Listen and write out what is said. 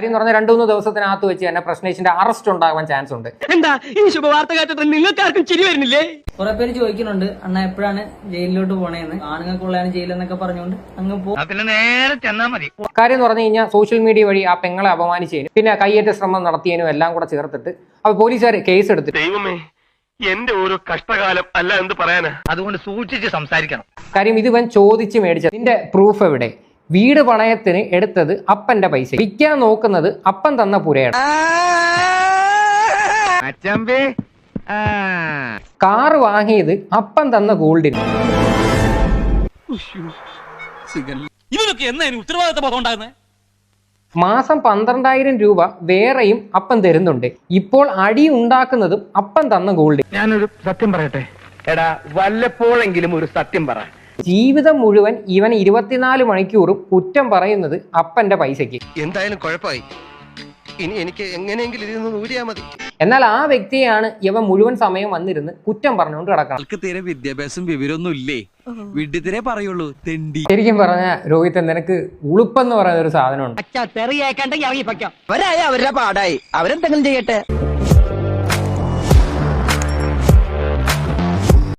കാര്യം എന്ന് പറഞ്ഞാൽ രണ്ടു മൂന്ന് ദിവസത്തിനകത്ത് വെച്ച് തന്നെ പ്രശ്നേഷിന്റെ അറസ്റ്റ് ഉണ്ടാകാൻ ചാൻസ് ഉണ്ട്. എന്താ? ഈ ശുഭവാർത്ത കേട്ടിട്ട് നിങ്ങൾക്കാർക്കും ചിരി വരുന്നില്ലേ? കുറെ പേര് ചോദിക്കുന്നുണ്ട് അണ്ണ എപ്പോഴാണ് ജയിലിലോട്ട് പോണേന്ന്? ആണുങ്ങൾക്കുള്ളതാണ് ജയിലെന്നൊക്കെ പറഞ്ഞുകൊണ്ട് അങ്ങ് പോ. പിന്നെ നേരെ ചെന്നാ മതി. കാര്യം എന്ന് പറഞ്ഞു കഴിഞ്ഞാൽ സോഷ്യൽ മീഡിയ വഴി ആ പെങ്ങളെ അപമാനിച്ചതിനും പിന്നെ കയ്യേറ്റ ശ്രമം നടത്തിയതിനും എല്ലാം കൂടെ ചേർത്തിട്ട് അപ്പൊ പോലീസുകാർ കേസ് എടുത്തു ദൈവമേ എന്റെ ഓരോ കഷ്ടകാലം അല്ല എന്ത് പറയാനാ? അതുകൊണ്ട് സൂക്ഷിച്ച് സംസാരിക്കണം. കാര്യം ഇത് ഇവൻ ചോദിച്ച് മേടിച്ച നിന്റെ പ്രൂഫ് എവിടെ? വീട് പണയത്തിന് എടുത്തത് അപ്പന്റെ പൈസ. വിൽക്കാൻ നോക്കുന്നത് അപ്പൻ തന്ന പുരയാണ്. കാർ കാറ് വാങ്ങിയത് അപ്പൻ തന്ന ഗോൾഡിന്. ഇവനൊക്കെ എന്നാ ഉത്തരവാദിത്ത ബോധം ഉണ്ടാകുന്നത് മാസം പന്ത്രണ്ടായിരം രൂപ വേറെയും അപ്പൻ തരുന്നുണ്ട്. ഇപ്പോൾ അടി ഉണ്ടാക്കുന്നതും അപ്പൻ തന്ന ഗോൾഡ്. ഞാനൊരു സത്യം പറയട്ടെ? എടാ വല്ലപ്പോഴെങ്കിലും ഒരു സത്യം പറ. ജീവിതം മുഴുവൻ ഇവൻ ഇരുപത്തിനാല് മണിക്കൂറും കുറ്റം പറയുന്നത് അപ്പന്റെ പൈസയ്ക്ക്. എന്തായാലും കുഴപ്പമായി. ഇനി എനിക്ക് എങ്ങനെയെങ്കിലും ഇതിൽ നിന്ന് ഊരിയാ മതി. എന്നാൽ ആ വ്യക്തിയാണ് ഇവൻ മുഴുവൻ സമയം വന്നിരുന്ന് കുറ്റം പറഞ്ഞുകൊണ്ട് കിടക്കണം. ആൾക്ക് തീരെ വിദ്യാഭ്യാസം വിവരമൊന്നും ഇല്ലേ? വിഡ്ഢിത്തിരെ പറയുള്ളൂ തെണ്ടി. ശരിക്കും പറഞ്ഞ രോഹിത് നിനക്ക് ഉളുപ്പെന്ന് പറയുന്ന ഒരു സാധനമുണ്ട്. തെറിയേക്കണ്ടെങ്കിൽ അവരായ അവരുടെ പാടായി. അവരെന്തെങ്കിലും ചെയ്യട്ടെ?